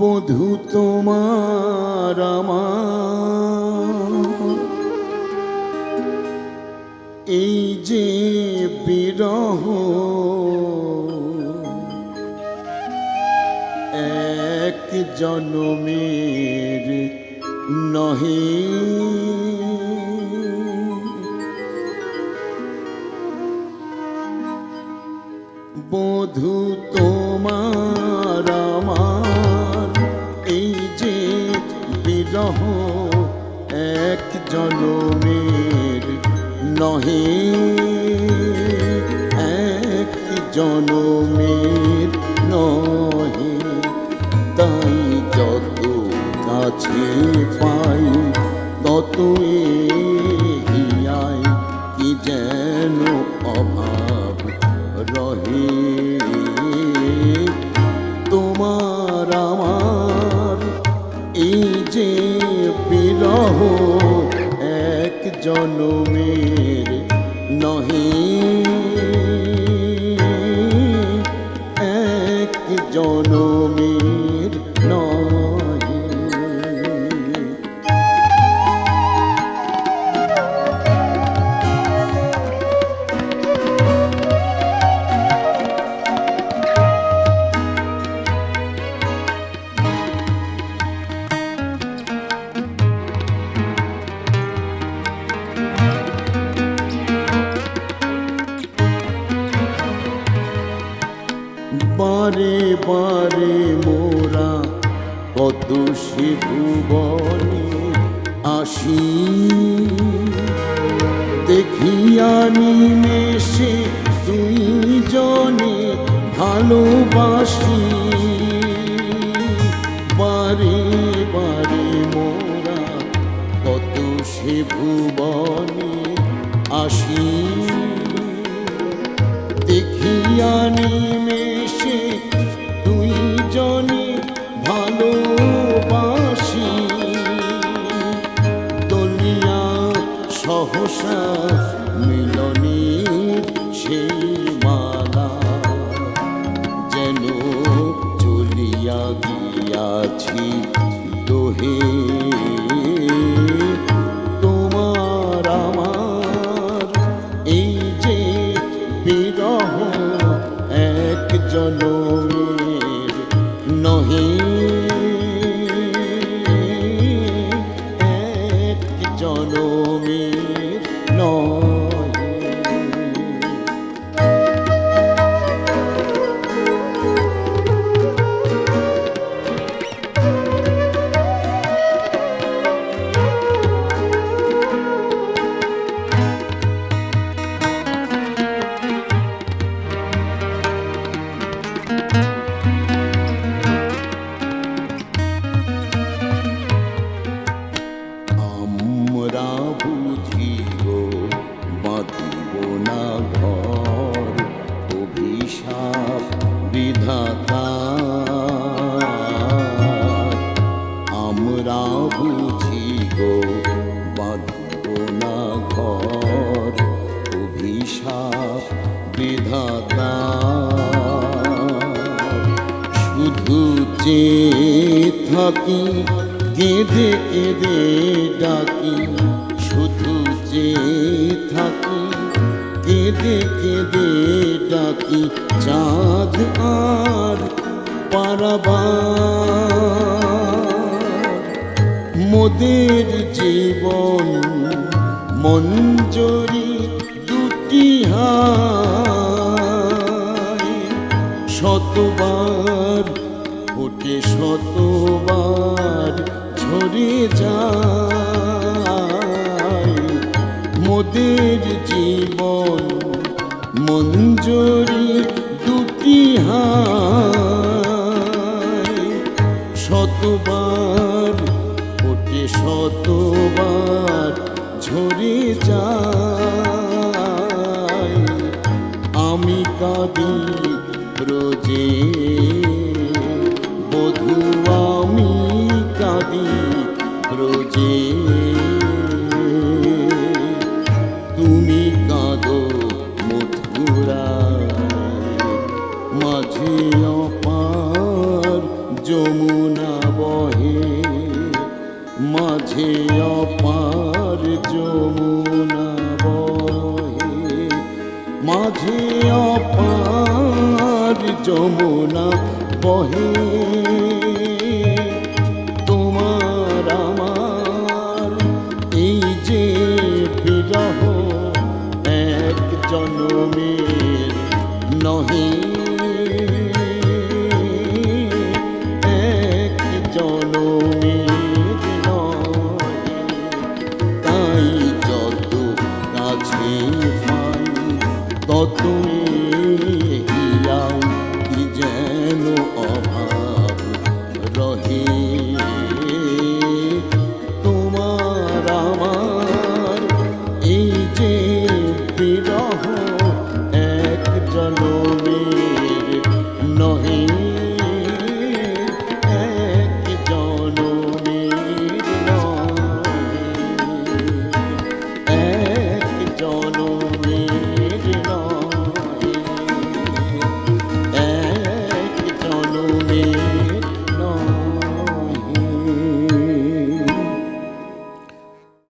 বধু তোমার এই যে বিরহ এক জনমের নহে। বধু তোমার জনমের নহে। এক জনমের নহে। তাই যত কাছে পাই তত এগিয়াই কি যেন অভাব রহে। তোমার আমার এই যে বিরহ জনমের নহে। এক জনমের বারে বারে মোরা কত সে ভুবনে আসি। দেখিয়া নিমেষে তুই জনে ভালোবাসি। বারে বারে মোরা কত সে ভুবনে আসি। দেখিয়া নিমেষে দুই ভালোবাসি। দলিয়া সহসা মিলনের সেই মালা যেন চলিয়া গিয়াছি। দোহে জনমের নহে বিধাতা। আমরা বুঝি গো, বাঁধিব না ঘর, অভিশাপ বিধাতা। শুধু যে থাকি কেঁদে কেঁদে ডাকি, শুধু যে থাকি কেঁদে কেঁদে ডাকি চাঁদ আর পারাবার। মোদের জীবন মঞ্জরি দুটি শতবার ফুটে শতবার ঝরে যায়। মোদের জীবন মঞ্জরি দুটি শতবার ওঠে শতবার ঝরে যায়। আমি কাঁদি ব্রজে বধু আমি কাঁদি ব্রজে। যমুনা বহে তোমার আমার এই যে বিরহ এক জনমের নহে।